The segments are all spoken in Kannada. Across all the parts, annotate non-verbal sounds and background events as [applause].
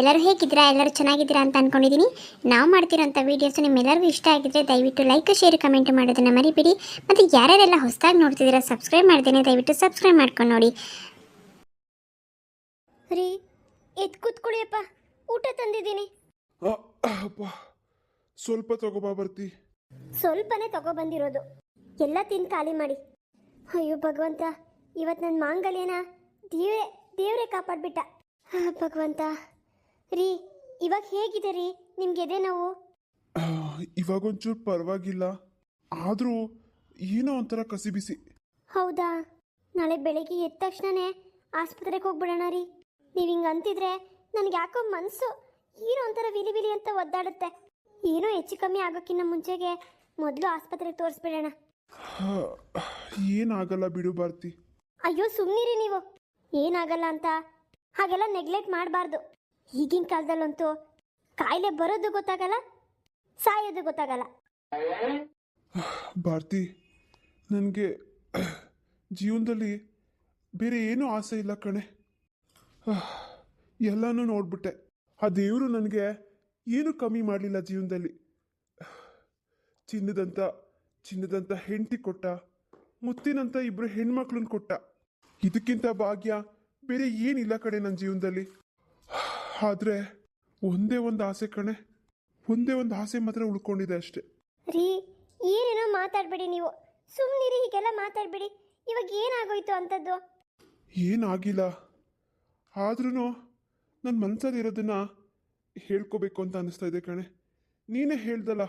ಎಲ್ಲರೂ ಹೇಗಿದ್ದೀರಾ? ಎಲ್ಲರೂ ಚೆನ್ನಾಗಿದ್ದೀರಾ ಅಂತ ಅಂದ್ಕೊಂಡಿದ್ದೀನಿ ನಾವು ಮಾಡ್ತಿರೋಂಥ ವೀಡಿಯೋಸ್ ನಿಮ್ಮೆಲ್ಲರಿಗೂ ಇಷ್ಟ ಆಗಿದ್ರೆ ದಯವಿಟ್ಟು ಲೈಕ್ ಶೇರ್ ಕಮೆಂಟ್ ಮಾಡೋದನ್ನು ಮರಿಬೇಡಿ. ಮತ್ತು ಯಾರ್ಯಾರೆಲ್ಲ ಹೊಸದಾಗಿ ನೋಡ್ತಿದ್ದೀರಾ ಸಬ್ಸ್ಕ್ರೈಬ್ ಮಾಡ್ತೀನಿ ದಯವಿಟ್ಟು ಸಬ್ಸ್ಕ್ರೈಬ್ ಮಾಡ್ಕೊಂಡು ನೋಡಿ. ರೀ ಎದ್ದು ಕೂತ್ಕೊಳ್ಳಿಯಪ್ಪ ಊಟ ತಂದಿದ್ದೀನಿ. ಅಪ್ಪ ಸ್ವಲ್ಪ ತಗೋಬಾ ಬರ್ತಿ. ಸ್ವಲ್ಪನೇ ತಗೊಬಂದಿರೋದು ಎಲ್ಲ ತಿಂದು ಖಾಲಿ ಮಾಡಿ. ಅಯ್ಯೋ ಭಗವಂತ ಇವತ್ತು ನನ್ನ ಮಾಂಗಲ್ಯನ ದೇವ್ರೆ ದೇವರೇ ಕಾಪಾಡ್ಬಿಟ್ಟ. ಹಾ, ಭಗವಂತ. ರೀ ಇವಾಗ ಹೇಗಿದೆ ರೀ ನಿಮ್ಗೆ ಎದೆ ನೋವು? ಇವಾಗ ಇವಾಗೊಂಚೂರು ಪರವಾಗಿಲ್ಲ. ಆದರೂ ಏನೋ ಒಂಥರ ಕಸಿ ಬಿಸಿ ಹೌದಾ? ನಾಳೆ ಬೆಳಿಗ್ಗೆ ಎದ್ದ ತಕ್ಷಣನೇ ಆಸ್ಪತ್ರೆಗೆ ಹೋಗ್ಬಿಡೋಣ ರೀ. ನೀವು ಹಿಂಗೆ ಅಂತಿದ್ರೆ ನನಗೆ ಯಾಕೋ ಮನಸ್ಸು ಏನೋ ಒಂಥರ ವಿಲಿ ವಿಲಿ ಅಂತ ಒದ್ದಾಡುತ್ತೆ. ಏನೋ ಹೆಚ್ಚು ಕಮ್ಮಿ ಆಗೋಕ್ಕಿಂತ ಮುಂಚೆಗೆ ಮೊದಲು ಆಸ್ಪತ್ರೆಗೆ ತೋರಿಸ್ಬಿಡೋಣ. ಏನಾಗಲ್ಲ ಬಿಡು ಭಾರತಿ. ಅಯ್ಯೋ ಸುಮ್ಮನಿರಿ ನೀವು. ಏನಾಗಲ್ಲ ಅಂತ ಹಾಗೆಲ್ಲ ನೆಗ್ಲೆಕ್ಟ್ ಮಾಡಬಾರ್ದು. ಈಗಿನ ಕಾಲದಲ್ಲಂತೂ ಕಾಯಿಲೆ ಬರೋದು ಗೊತ್ತಾಗಲ್ಲ, ಸಾಯೋದು ಗೊತ್ತಾಗಲ್ಲ. ಭಾರತಿ, ನನಗೆ ಜೀವನದಲ್ಲಿ ಬೇರೆ ಏನೂ ಆಸೆ ಇಲ್ಲ ಕಣೆ. ಎಲ್ಲಾನು ನೋಡ್ಬಿಟ್ಟೆ. ಆ ದೇವರು ನನಗೆ ಏನೂ ಕಮ್ಮಿ ಮಾಡಲಿಲ್ಲ ಜೀವನದಲ್ಲಿ. ಚಿನ್ನದಂತ ಚಿನ್ನದಂತ ಹೆಂಡತಿ ಕೊಟ್ಟ, ಮುತ್ತಿನಂತ ಇಬ್ಬರು ಹೆಣ್ಮಕ್ಳನ್ನ ಕೊಟ್ಟ. ಇದಕ್ಕಿಂತ ಭಾಗ್ಯ ಬೇರೆ ಏನಿಲ್ಲ ಕಣೆ ನನ್ನ ಜೀವನದಲ್ಲಿ. ಆದರೆ ಒಂದೇ ಒಂದು ಆಸೆ ಕಣೆ. ಒಂದೇ ಒಂದು ಆಸೆ ಮಾತ್ರ ಉಳ್ಕೊಂಡಿದೆ ಅಷ್ಟೇ. ರೀ ಏನೇನೋ ಮಾತಾಡಬೇಡಿ ನೀವು. ಸುಮ್ಮನಿರಿ ಹೀಗೆಲ್ಲ ಮಾತಾಡಬೇಡಿ. ಇವಾಗ ಏನಾಗೋಯ್ತು ಅಂತದ್ದು ಏನಾಗಿಲ್ಲ. ಆದ್ರೂ ನನ್ನ ಮನಸ್ಸಲ್ಲಿ ಇರೋದನ್ನ ಹೇಳ್ಕೋಬೇಕು ಅಂತ ಅನಿಸ್ತಾ ಇದೆ ಕಣೆ. ನೀನೇ ಹೇಳ್ದಲ್ಲ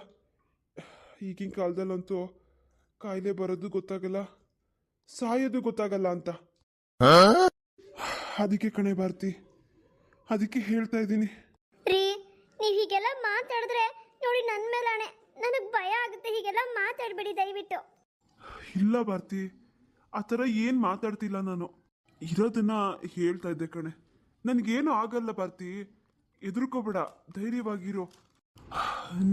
ಈಗಿನ ಕಾಲದಲ್ಲಂತೂ ಕಾಯಿಲೆ ಬರೋದು ಗೊತ್ತಾಗಲ್ಲ ಸಾಯೋದು ಗೊತ್ತಾಗಲ್ಲ ಅಂತ. ಅದಕ್ಕೆ ಕಣೆ ಭಾರತಿ ಅದಕ್ಕೆ ಹೇಳ್ತಾ ಇದ್ದೀನಿ. ರೀ ನೀವು ಹೀಗೆಲ್ಲ ಮಾತಾಡಿದ್ರೆ ನೋಡಿ ನನ್ನ ಮೇಲಾಣೆ. ನನಗೆ ಭಯ ಆಗುತ್ತೆ ಹೀಗೆಲ್ಲ ಮಾತಾಡಬೇಡಿ ದಯವಿಟ್ಟು. ಇಲ್ಲ ಭಾರತಿ ಆ ಥರ ಏನು ಮಾತಾಡ್ತಿಲ್ಲ ನಾನು. ಇರೋದನ್ನ ಹೇಳ್ತಾ ಇದ್ದೆ ಕಣೆ. ನನಗೇನು ಆಗಲ್ಲ ಭಾರತಿ. ಹೆದರ್ಕೋಬೇಡ ಧೈರ್ಯವಾಗಿರು.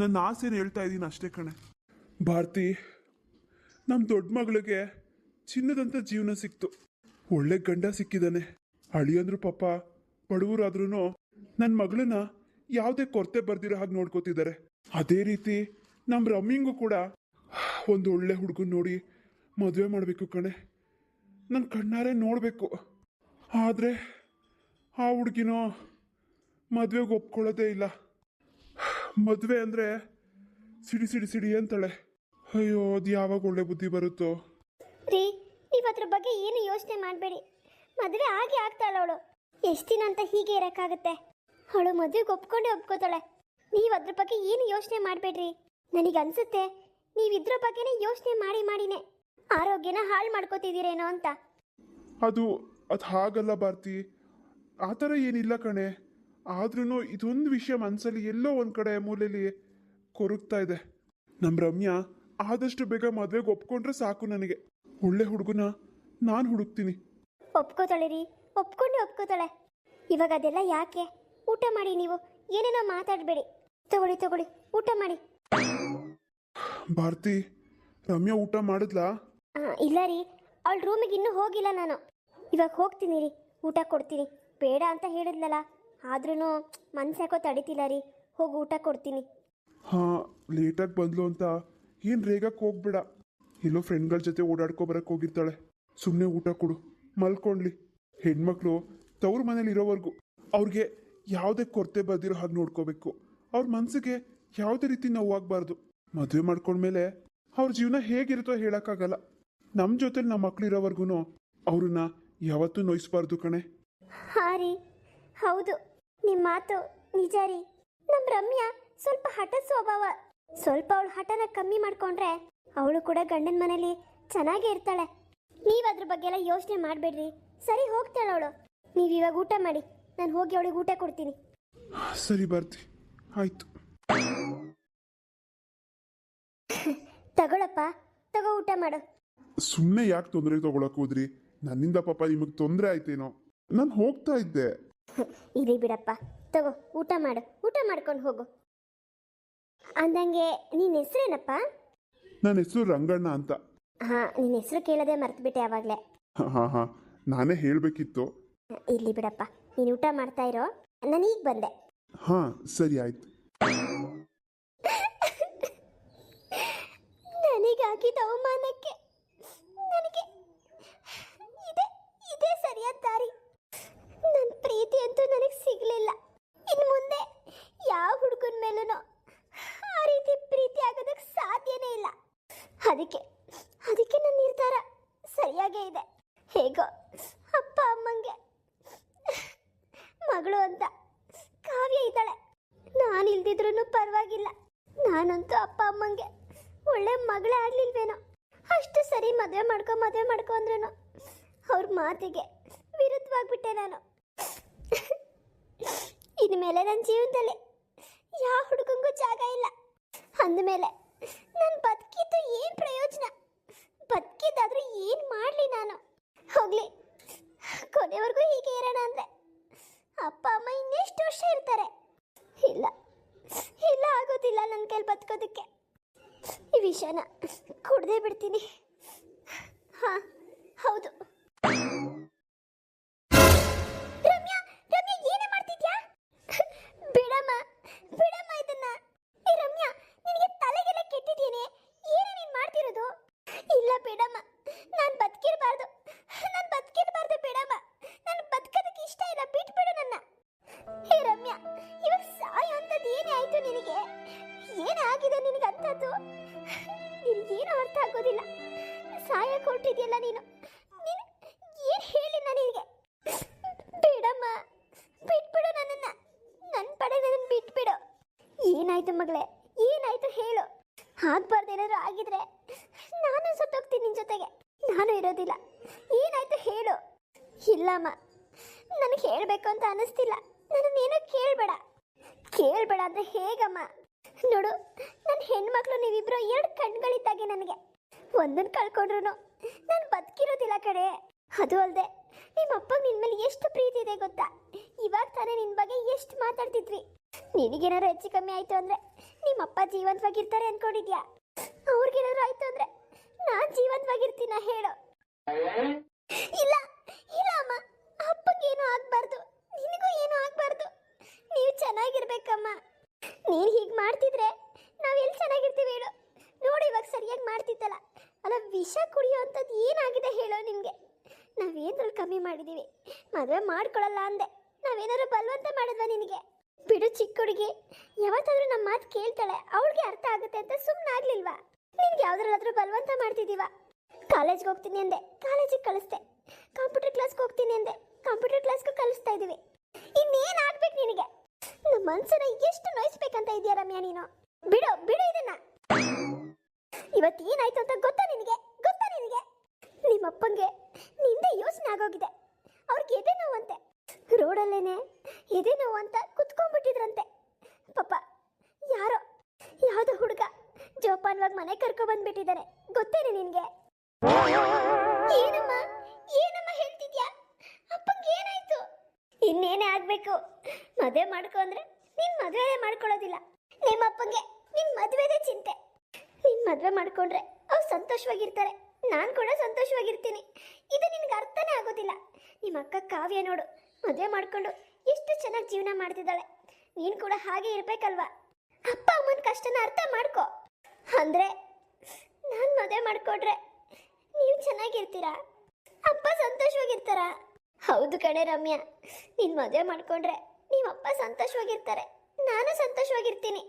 ನನ್ನ ಆಸೆನ ಹೇಳ್ತಾ ಇದ್ದೀನಿ ಅಷ್ಟೇ ಕಣೆ. ಭಾರತಿ ನಮ್ಮ ದೊಡ್ಡ ಮಗಳಿಗೆ ಚಿನ್ನದಂಥ ಜೀವನ ಸಿಕ್ತು. ಒಳ್ಳೆ ಗಂಡ ಸಿಕ್ಕಿದ್ದಾನೆ ಅಳಿಯಂದ್ರು ಪಾಪ ಬಡವರಾದ್ರೂ ನನ್ನ ಮಗಳನ್ನ ಯಾವುದೇ ಕೊರತೆ ಬರ್ದಿರೋ ಹಾಗೆ ನೋಡ್ಕೋತಿದ್ದಾರೆ ಅದೇ ರೀತಿ ನಮ್ಮ ರಮ್ಮಿಂಗು ಕೂಡ ಒಂದು ಒಳ್ಳೆ ಹುಡುಗನ್ ನೋಡಿ ಮದುವೆ ಮಾಡಬೇಕು ಕಣೆ. ನನ್ನ ಕಣ್ಣಾರೆ ನೋಡಬೇಕು. ಆದರೆ ಆ ಹುಡುಗಿನೋ ಮದುವೆಗೆ ಒಪ್ಕೊಳ್ಳೋದೇ ಇಲ್ಲ. ಮದುವೆ ಅಂದರೆ ಸಿಡಿ ಸಿಡಿ ಸಿಡಿ ಅಂತಾಳೆ. ಅಯ್ಯೋ, ಅದು ಯಾವಾಗ ಒಳ್ಳೆ ಬುದ್ಧಿ ಬರುತ್ತೋ. ರೀ, ನೀವು ಅದ್ರ ಬಗ್ಗೆ ಏನು ಯೋಚನೆ ಮಾಡಬೇಡಿ. ಮದುವೆ ಆಗಿ ಆಗ್ತಾಳ ಅವಳು. ಎಷ್ಟು ದಿನ ಅಂತ ಹೀಗೆ ಇರೋಕ್ಕಾಗತ್ತೆ? ಅವಳು ಮದುವೆಗೆ ಒಪ್ಕೊಂಡೆ ಒಪ್ಕೋತಾಳೆ. ನೀವು ಅದ್ರ ಬಗ್ಗೆ ಏನು ಯೋಚನೆ ಮಾಡಬೇಡ್ರಿ. ನನಗೆ ಅನ್ಸುತ್ತೆ ನೀವು ಇದ್ರ ಬಗ್ಗೆನೇ ಯೋಚನೆ ಮಾಡಿ ಮಾಡಿನೇ ಆರೋಗ್ಯನ ಹಾಳು ಮಾಡ್ಕೋತಿದ್ದೀರೇನೋ ಅಂತ. ಅದು ಅದು ಹಾಗಲ್ಲ ಭಾರತಿ. ಆ ಥರ ಏನಿಲ್ಲ ಕಣೆ. ಆದ್ರೂ ಇದೊಂದು ವಿಷಯ ಮನಸ್ಸಲ್ಲಿ ಎಲ್ಲೋ ಒಂದು ಕಡೆ ಮೂಲೆಯಲ್ಲಿ ಕೊರಗ್ತಾ ಇದೆ. ನಮ್ಮ ರಮ್ಯಾ ಆದಷ್ಟು ಬೇಗ ಮದುವೆಗೆ ಒಪ್ಕೊಂಡ್ರೆ ಸಾಕು ನನಗೆ. ಒಳ್ಳೆ ಹುಡುಗನ ನಾನು ಹುಡುಕ್ತೀನಿ. ಒಪ್ಕೋತಾಳೆ ರೀ. ಒಪ್ಕೊಂಡೆ ಒಪ್ಕೋತಾಳೆ. ಇವಾಗ ಅದೆಲ್ಲ ಯಾಕೆ? ಊಟ ಮಾಡಿ ನೀವು. ಏನೇನೋ ಮಾತಾಡಬೇಡಿ. ತಗೊಳ್ಳಿ ತಗೊಳ್ಳಿ. ಊಟ ಮಾಡಿ. ಭಾರತಿ ರಮ್ಯಾ ಊಟ ಮಾಡಿದ್ಲಾ? ಆ, ಇಲ್ಲ ರೀ. ಅವಳ ರೂಮಿಗೆ ಇನ್ನೂ ಹೋಗಿಲ್ಲ ನಾನು. ಇವಾಗ ಹೋಗ್ತೀನಿ ರೀ. ಊಟ ಕೊಡ್ತೀನಿ. ಬೇಡ ಅಂತ ಹೇಳಿದ್ಲಲ್ಲ ಆದ್ರೂ ಮನ್ಸು ಯಾಕೋ ತಡಿತಿಲ್ಲ ರೀ. ಹೋಗಿ ಊಟ ಕೊಡ್ತೀನಿ. ಹಾಂ ಲೇಟಾಗಿ ಬಂದ್ಲು ಅಂತ. ಏನು ರೇಗಕ್ಕೆ ಹೋಗ್ಬೇಡ. ಎಲ್ಲೋ ಫ್ರೆಂಡ್ಗಳ ಜೊತೆ ಓಡಾಡ್ಕೊ ಬರಕ್ಕೆ ಹೋಗಿರ್ತಾಳೆ. ಸುಮ್ಮನೆ ಊಟ ಕೊಡು. ಮಲ್ಕೊಂಡ್ಲಿ. ಹೆಣ್ಮಕ್ಳು ತವ್ರ ಮನೇಲಿ ಇರೋವರೆಗೂ ಅವ್ರಿಗೆ ಯಾವುದೇ ಕೊರತೆ ಬರ್ದಿರೋ ಹಾಗೆ ನೋಡ್ಕೋಬೇಕು. ಅವ್ರ ಮನಸ್ಸಿಗೆ ಯಾವುದೇ ರೀತಿ ನೋವಾಗಬಾರ್ದು. ಮದುವೆ ಮಾಡ್ಕೊಂಡ್ಮೇಲೆ ಅವ್ರ ಜೀವನ ಹೇಗಿರುತ್ತೋ ಹೇಳೋಕ್ಕಾಗಲ್ಲ. ನಮ್ಮ ಜೊತೆಲಿ ನಮ್ಮ ಮಕ್ಳು ಇರೋವರೆಗೂ ಅವ್ರನ್ನ ಯಾವತ್ತೂ ನೋಯಿಸ್ಬಾರ್ದು ಕಣೆ. ಹಾರಿ ಹೌದು. ನಿಮ್ಮ ಮಾತು ನಿಜ ರೀ. ನಮ್ಮ ರಮ್ಯಾ ಸ್ವಲ್ಪ ಹಠ ಸ್ವಭಾವ. ಸ್ವಲ್ಪ ಅವಳು ಹಠನ ಕಮ್ಮಿ ಮಾಡ್ಕೊಂಡ್ರೆ ಅವಳು ಕೂಡ ಗಂಡನ ಮನೇಲಿ ಚೆನ್ನಾಗೇ ಇರ್ತಾಳೆ. ನೀವು ಅದ್ರ ಬಗ್ಗೆ ಎಲ್ಲ ಯೋಚನೆ ಮಾಡಬೇಡ್ರಿ. ಸರಿ ಹೋಗ್ತಾಳೆ ಅವಳು. ನೀವು ಇವಾಗ ಊಟ ಮಾಡಿ. ನಾನು ಹೋಗಿ ಅವಳಿಗೆ ಊಟ ಕೊಡ್ತೀನಿ. ಸರಿ ಬರ್ತಿ ಆಯ್ತು. ತಗೊಳಪ್ಪ ತಗೋ ಊಟ ಮಾಡು. ಸುಮ್ಮನೆ ಯಾಕೆ ತೊಂದರೆ ತಗೊಳಕ್ ಹೋದ್ರಿ? ನನ್ನಿಂದ ಪಾಪ ನಿಮಗೆ ತೊಂದರೆ ಆಯ್ತೇನೋ? ನಾನು ಹೋಗ್ತಾ ಇದ್ದೆ. [laughs] ಇರಿ ಬಿಡಪ್ಪ ತಗೋ ಊಟ ಮಾಡು. ಊಟ ಮಾಡ್ಕೊಂಡು ಹೋಗು. ಅಂದಂಗೆ ನಿನ್ನ ಹೆಸರೇನಪ್ಪ? ನನ್ನ ಹೆಸರು ರಂಗಣ್ಣ ಅಂತ. ಹಾ ನಿನ್ನ ಹೆಸರು ಕೇಳದೆ ಮರ್ತ್ಬಿಟ್ಟೆ ಆವಾಗಲೇ ಹಾ ಹಾ. ನಾನೇ ಹೇಳಬೇಕಿತ್ತು. ಇರ್ಲಿ ಬಿಡಪ್ಪ ನೀನು ಊಟ ಮಾಡ್ತಾ ಇರೋ ನಾನು ಈಗ ಬಂದೆ. ಹಾ ಸರಿ ಆಯ್ತು. [laughs] ನನಗಾಗಿದ್ದ ಅವಮಾನಕ್ಕೆ ನನಗೆ ಇದೆ ಇದೇ ಸರಿಯಾದ ದಾರಿ ನನ್ನ ಪ್ರೀತಿ ಅಂತೂ ನನಗೆ ಸಿಗಲಿಲ್ಲ ಇನ್ನು ಮುಂದೆ ಯಾವ ಹುಡುಗನ ಮೇಲೂ ಆ ರೀತಿ ಪ್ರೀತಿ ಆಗೋದಕ್ಕೆ ಸಾಧ್ಯನೇ ಇಲ್ಲ ಅದಕ್ಕೆ ಅದಕ್ಕೆ ನನ್ನ ನಿರ್ಧಾರ ಸರಿಯಾಗೇ ಇದೆ ಹೇಗೋ ಅಪ್ಪ ಅಮ್ಮಂಗೆ ಮಗಳು ಅಂತ ಕಾವ್ಯ ಇದ್ದಾಳೆ. ನಾನು ಇಲ್ದಿದ್ರೂ ಪರವಾಗಿಲ್ಲ. ನಾನಂತೂ ಅಪ್ಪ ಅಮ್ಮಂಗೆ ಒಳ್ಳೆ ಮಗಳೇ ಆಗ್ಲಿಲ್ವೇನೋ. ಅಷ್ಟು ಸರಿ ಮದುವೆ ಮಾಡ್ಕೊ ಮದುವೆ ಮಾಡ್ಕೊ ಅಂದ್ರೂ ಅವ್ರ ಮಾತಿಗೆ ವಿರುದ್ಧವಾಗ್ಬಿಟ್ಟೆ ನಾನು. ಇನ್ಮೇಲೆ ನನ್ನ ಜೀವನದಲ್ಲಿ ಯಾವ ಹುಡುಗಂಗೂ ಜಾಗ ಇಲ್ಲ. ಅಂದಮೇಲೆ ನಾನು ಬದುಕಿದ್ದು ಏನು ಪ್ರಯೋಜನ? ಬದುಕಿದ್ದಾದ್ರೂ ಏನು ಮಾಡಲಿ ನಾನು? ಹೋಗ್ಲಿ. ಕೊನೆವರೆಗೂ ಹೀಗೆ ಇರೋಣ ಅಂದ್ರೆ. ಅಪ್ಪ ಅಮ್ಮ ಇನ್ನೆಷ್ಟು ವರ್ಷ ಇರ್ತಾರೆ? ಇಲ್ಲ ಇಲ್ಲ ಆಗೋದಿಲ್ಲ ನನ್ನ ಕೈಲಿ ಬದುಕೋದಕ್ಕೆ. ಈ ವಿಷಯನ ಕುಡ್ದೇ ಬಿಡ್ತೀನಿ. ಹಾ. ನಿನಗೆ ಏನಾಗಿದೆ ನಿನಗೆ ಅಂತದ್ದು ನಿನಗೇನು ಅರ್ಥ ಆಗೋದಿಲ್ಲ. ಸಹಾಯ ಕೊಟ್ಟಿದೆಯಲ್ಲ ನೀನು. ನೀನು ಏನು ಹೇಳಿ ನನಗೆ? ಬೇಡಮ್ಮ, ಬಿಟ್ಬಿಡು ನನ್ನನ್ನ. ನನ್ನ ಪಡೆ ಬಿಟ್ಬಿಡು. ಏನಾಯ್ತು ಮಗಳೇ? ಏನಾಯ್ತು ಹೇಳು. ಆಗ್ಬಾರ್ದು ಏನಾದ್ರು ಆಗಿದ್ರೆ ನಾನು ಸತ್ತೋಗ್ತೀನಿ ನಿನ್ನ ಜೊತೆಗೆ. ನಾನು ಇರೋದಿಲ್ಲ. ಏನಾಯ್ತು ಹೇಳು. ಇಲ್ಲಮ್ಮ, ನನಗೆ ಹೇಳಬೇಕು ಅಂತ ಅನಿಸ್ತಿಲ್ಲ. ನನ್ನನ್ನೇನೋ ಕೇಳಬೇಡ. ಕೇಳಬೇಡ ಅಂದ್ರೆ ಹೇಗಮ್ಮ? ನೋಡು ನನ್ನ ಹೆಣ್ಮಕ್ಳು ನೀವಿಬ್ರು ಎರಡು ಕಣ್ಗಳಿದ್ದಾಗೆ ನನಗೆ. ಒಂದನ್ನು ಕಳ್ಕೊಂಡ್ರು ನಾನು ಬದುಕಿರೋದಿಲ್ಲ ಕಡೆ ಅದು ಅಲ್ಲದೆ ನಿಮ್ಮ ಅಪ್ಪಗೆ ನಿನ್ನ ಮೇಲೆ ಎಷ್ಟು ಪ್ರೀತಿ ಇದೆ ಗೊತ್ತಾ? ಇವಾಗ ತಾನೇ ನಿನ್ನ ಬಗ್ಗೆ ಎಷ್ಟು ಮಾತಾಡ್ತಿದ್ವಿ. ನಿನಗೇನಾರು ಹೆಚ್ಚು ಕಮ್ಮಿ ಆಯ್ತು ಅಂದ್ರೆ ನಿಮ್ಮ ಅಪ್ಪ ಜೀವಂತವಾಗಿರ್ತಾರೆ ಅನ್ಕೊಂಡಿದ್ಯಾ? ಅವ್ರಿಗೇನಾದ್ರು ಆಯ್ತು ಅಂದ್ರೆ ನಾನ್ ಜೀವಂತವಾಗಿರ್ತೀನ ಹೇಳು. ಇಲ್ಲ ಇಲ್ಲ ಅಮ್ಮ, ಅಪ್ಪಗೇನು ಆಗಬಾರ್ದು. ನಿನಗೂ ಏನು ಆಗ್ಬಾರ್ದು? ನೀವು ಚೆನ್ನಾಗಿರ್ಬೇಕಮ್ಮ. ನೀನು ಹೀಗೆ ಮಾಡ್ತಿದ್ರೆ ನಾವು ಎಲ್ಲಿ ಚೆನ್ನಾಗಿರ್ತೀವಿ ಹೇಳು. ನೋಡಿ ಇವಾಗ ಸರಿಯಾಗಿ ಮಾಡ್ತಿದ್ದಲ್ಲ. ಅಲ್ಲ, ವಿಷ ಕುಡಿಯೋ ಅಂಥದ್ದು ಏನಾಗಿದೆ ಹೇಳೋ ನಿಮಗೆ. ನಾವೇನಾದ್ರು ಕಮ್ಮಿ ಮಾಡಿದ್ದೀವಿ ಮದುವೆ ಮಾಡ್ಕೊಳ್ಳಲ್ಲ ಅಂದೆ. ನಾವೇನಾದ್ರು ಬಲವಂತ ಮಾಡಿದ್ವ ನಿನಗೆ? ಬಿಡು ಚಿಕ್ಕ ಹುಡುಗಿ. ಯಾವತ್ತಾದ್ರೂ ನಮ್ಮ ಮಾತು ಕೇಳ್ತಾಳೆ. ಅವಳಿಗೆ ಅರ್ಥ ಆಗುತ್ತೆ ಅಂತ ಸುಮ್ಮನೆ ಆಗ್ಲಿಲ್ವಾ? ನಿನ್ಗೆ ಯಾವ್ದ್ರಲ್ಲಾದ್ರೂ ಬಲ್ವಂತ ಮಾಡ್ತಿದ್ದೀವ? ಕಾಲೇಜ್ಗೆ ಹೋಗ್ತೀನಿ ಅಂದೆ. ಕಾಲೇಜಿಗೆ ಕಳಿಸ್ದೆ. ಕಂಪ್ಯೂಟರ್ ಕ್ಲಾಸ್ಗೆ ಹೋಗ್ತೀನಿ ಅಂದೆ. ಕಂಪ್ಯೂಟರ್ ಕ್ಲಾಸ್ಗೂ ಕಲಿಸ್ತಾ ಇದ್ದೀವಿ ಇನ್ನೇನು ಆಗ್ಬೇಕು ನಿನಗೆ? ನಮ್ಮ ಮನ್ಸನ್ನ ಎಷ್ಟು ನೋಯಿಸ್ಬೇಕಂತ ಇದೆಯಾ ರಮ್ಯಾ ನೀನು? ಬಿಡು ಬಿಡು ಇದನ್ನ. ಇವತ್ತು ಏನಾಯ್ತು ಅಂತ ಗೊತ್ತಾ ನಿನಗೆ? ಗೊತ್ತಾ ನಿನಗೆ? ನಿಮ್ಮಪ್ಪಂಗೆ ನಿಂದ ಯೋಚನೆ ಆಗೋಗಿದೆ. ಅವ್ರಿಗೆ ಎದೆ ನೋವಂತೆ. ರೋಡಲ್ಲೇನೆ ಎದೆ ನೋವು ಅಂತ ಕುತ್ಕೊಂಡ್ಬಿಟ್ಟಿದ್ರಂತೆ. ಪಾಪ, ಯಾರೋ, ಯಾವುದೋ ಹುಡುಗ ಜೋಪಾನವಾಗಿ ಮನೆ ಕರ್ಕೊ ಬಂದ್ಬಿಟ್ಟಿದ್ದಾರೆ ಗೊತ್ತೇನೆ ನಿನ್ಗೆ? ಏನಮ್ಮ ಹೇಳ್ತಿದ್ಯಾ ಅಪ್ಪಂಗೆ ಏನಾಯ್ತು ಇನ್ನೇನೇ ಆಗ್ಬೇಕು? ಮದುವೆ ಮಾಡ್ಕೊ ಅಂದ್ರೆ ನಿನ್ ಮದುವೆ ಮಾಡ್ಕೊಳ್ಳೋದಿಲ್ಲ. ನಿಮ್ಮಪ್ಪಂಗೆ ನಿನ್ ಮದುವೆದೇ ಚಿಂತೆ. ನಿನ್ ಮದುವೆ ಮಾಡ್ಕೊಂಡ್ರೆ ಅವ್ರು ಸಂತೋಷವಾಗಿರ್ತಾರೆ. ನಾನ್ ಕೂಡ ಸಂತೋಷವಾಗಿರ್ತೀನಿ. ಇದು ನಿನ್ಗೆ ಅರ್ಥನೇ ಆಗೋದಿಲ್ಲ. ನಿಮ್ಮ ಅಕ್ಕ ಕಾವ್ಯ ನೋಡು, ಮದುವೆ ಮಾಡ್ಕೊಂಡು ಎಷ್ಟು ಚೆನ್ನಾಗಿ ಜೀವನ ಮಾಡ್ತಿದ್ದಾಳೆ. ನೀನ್ ಕೂಡ ಹಾಗೆ ಇರ್ಬೇಕಲ್ವಾ? ಅಪ್ಪ ಅಮ್ಮನ ಕಷ್ಟನ ಅರ್ಥ ಮಾಡ್ಕೊ. ಅಂದ್ರೆ ನಾನ್ ಮದುವೆ ಮಾಡ್ಕೊಂಡ್ರೆ ನೀವು ಚೆನ್ನಾಗಿರ್ತೀರಾ? ಅಪ್ಪ ಸಂತೋಷವಾಗಿರ್ತಾರ? ಹೌದು ಕಣೆ ರಮ್ಯಾ. ನೀನ್ ಮದುವೆ ಮಾಡ್ಕೊಂಡ್ರೆ ನಿಮ್ಮಪ್ಪ ಸಂತೋಷವಾಗಿರ್ತಾರೆ. ನಾನು ಸಂತೋಷವಾಗಿರ್ತೀನಿ.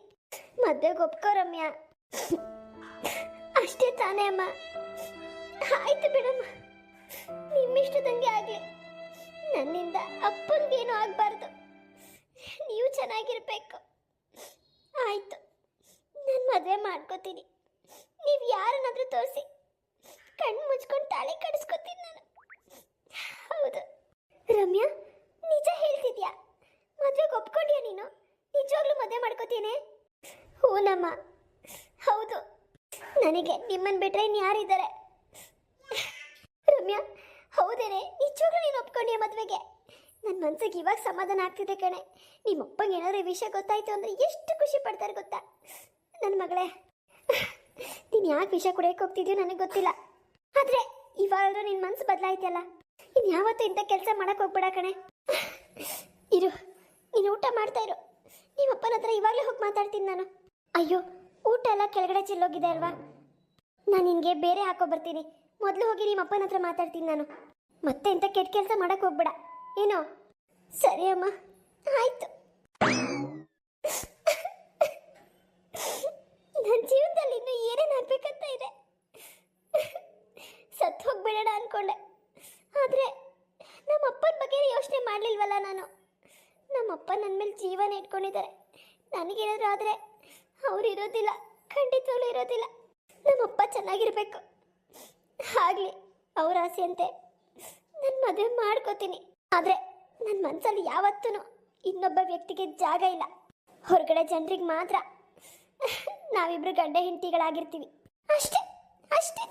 ಮದ್ವೆ ಒಪ್ಕೋ ರಮ್ಯಾ. ಅಷ್ಟೇ ತಾನೇ ಅಮ್ಮ. ಆಯ್ತು ಬಿಡಮ್ಮ. ನಿಮ್ಮಿಷ್ಟದಂಗೆ ಆಗ್ಲಿ. ನನ್ನಿಂದ ಅಪ್ಪನಿಗೇನು ಆಗ್ಬಾರ್ದು. ನೀವು ಚೆನ್ನಾಗಿರ್ಬೇಕು. ಆಯ್ತು. ನಾನು ಮದುವೆ ಮಾಡ್ಕೋತೀನಿ. ನೀವು ಯಾರನ್ನಾದ್ರೂ ತೋರಿಸಿ. ಕಣ್ಣು ಮುಚ್ಕೊಂಡು ತಾಳಿ ಕಡಿಸ್ಕೊತೀನಿ ನಾನು. ಹೌದು. ರಮ್ಯಾ, ನಿಜ ಹೇಳ್ತಿದ್ಯಾ? ಮದ್ವೆಗೆ ಒಪ್ಕೊಂಡ್ಯಾ ನೀನು? ನಿಜವಾಗ್ಲೂ ಮದುವೆ ಮಾಡ್ಕೋತೀನಿ? ಹೂನಮ್ಮ ಹೌದು. ನನಗೆ ನಿಮ್ಮನ್ ಬಿಟ್ರೆ ಇನ್ಯಾರಿದ್ದಾರೆ? ರಮ್ಯಾ, ಹೌದೇನೆ? ನಿಜವಾಗ್ಲೂ ನೀನು ಒಪ್ಕೊಂಡ್ಯಾ ಮದ್ವೆಗೆ? ನನ್ನ ಮನ್ಸಿಗೆ ಇವಾಗ ಸಮಾಧಾನ ಆಗ್ತಿದೆ ಕಣೆ. ನಿಮ್ಮ ಅಪ್ಪಂಗೆ ಏನಾದ್ರು ವಿಷಯ ಗೊತ್ತಾಯ್ತು ಅಂದ್ರೆ ಎಷ್ಟು ಖುಷಿ ಪಡ್ತಾರೆ ಗೊತ್ತಾ? ನನ್ನ ಮಗಳೇ, ನೀನು ಯಾಕೆ ವಿಷಯ ಕುಡಿಯಕ್ ಹೋಗ್ತಿದ್ಯೋ ನನಗೆ ಗೊತ್ತಿಲ್ಲ. ಆದ್ರೆ ಇವಾಗಾದರೂ ನಿನ್ನ ಮನ್ಸು ಬದಲಾಯ್ತಲ್ಲ ಇನ್ ಯಾವತ್ತೂ ಇಂಥ ಕೆಲಸ ಮಾಡಕ್ ಹೋಗ್ಬೇಡ ಕಣೆ. ಇರು, ನೀನು ಊಟ ಮಾಡ್ತಾ ಇರು. ನಿಮ್ಮ ಅಪ್ಪನ ಹತ್ರ ಇವಾಗಲೇ ಹೋಗಿ ಮಾತಾಡ್ತೀನಿ ನಾನು. ಅಯ್ಯೋ, ಊಟ ಎಲ್ಲ ಕೆಳಗಡೆ ಚೆಲ್ಲೋಗಿದೆ ಅಲ್ವಾ? ನಾನು ನಿನಗೆ ಬೇರೆ ಹಾಕೋ ಬರ್ತೀನಿ. ಮೊದಲು ಹೋಗಿ ನಿಮ್ಮ ಅಪ್ಪನ ಹತ್ರ ಮಾತಾಡ್ತೀನಿ ನಾನು. ಮತ್ತೆ ಇಂಥ ಕೆಟ್ಟ ಕೆಲಸ ಮಾಡಕ್ ಹೋಗ್ಬೇಡ. ಏನೋ? ಸರಿ ಅಮ್ಮ, ಆಯ್ತು. ನನ್ನ ಜೀವನದಲ್ಲಿ ಇನ್ನೂ ಏನೇನು ಆಗ್ಬೇಕಂತ ಇದೆ? ಸತ್ತು ಹೋಗ್ಬಿಡೋಣ ಅನ್ಕೊಂಡೆ. ಆದರೆ ನಮ್ಮ ಅಪ್ಪನ ಬಗ್ಗೆ ಯೋಚನೆ ಮಾಡಲಿಲ್ವಲ್ಲ ನಾನು? ನಮ್ಮಪ್ಪ ನನ್ನ ಮೇಲೆ ಜೀವನ ಇಟ್ಕೊಂಡಿದ್ದಾರೆ. ನನಗೇನಾದರೂ ಆದರೆ ಅವ್ರು ಇರೋದಿಲ್ಲ, ಖಂಡಿತವಾಗ್ಲೂ ಇರೋದಿಲ್ಲ. ನಮ್ಮಪ್ಪ ಚೆನ್ನಾಗಿರ್ಬೇಕು. ಆಗಲಿ, ಅವ್ರ ಆಸೆಯಂತೆ ನನ್ನ ಮದುವೆ ಮಾಡ್ಕೋತೀನಿ. ಆದರೆ ನನ್ನ ಮನಸ್ಸಲ್ಲಿ ಯಾವತ್ತೂ ಇನ್ನೊಬ್ಬ ವ್ಯಕ್ತಿಗೆ ಜಾಗ ಇಲ್ಲ. ಹೊರಗಡೆ ಜನರಿಗೆ ಮಾತ್ರ ನಾವಿಬ್ರು ಗಂಡ ಹೆಂಡತಿಗಳಾಗಿರ್ತೀವಿ. ಅಷ್ಟೇ ಅಷ್ಟೇ.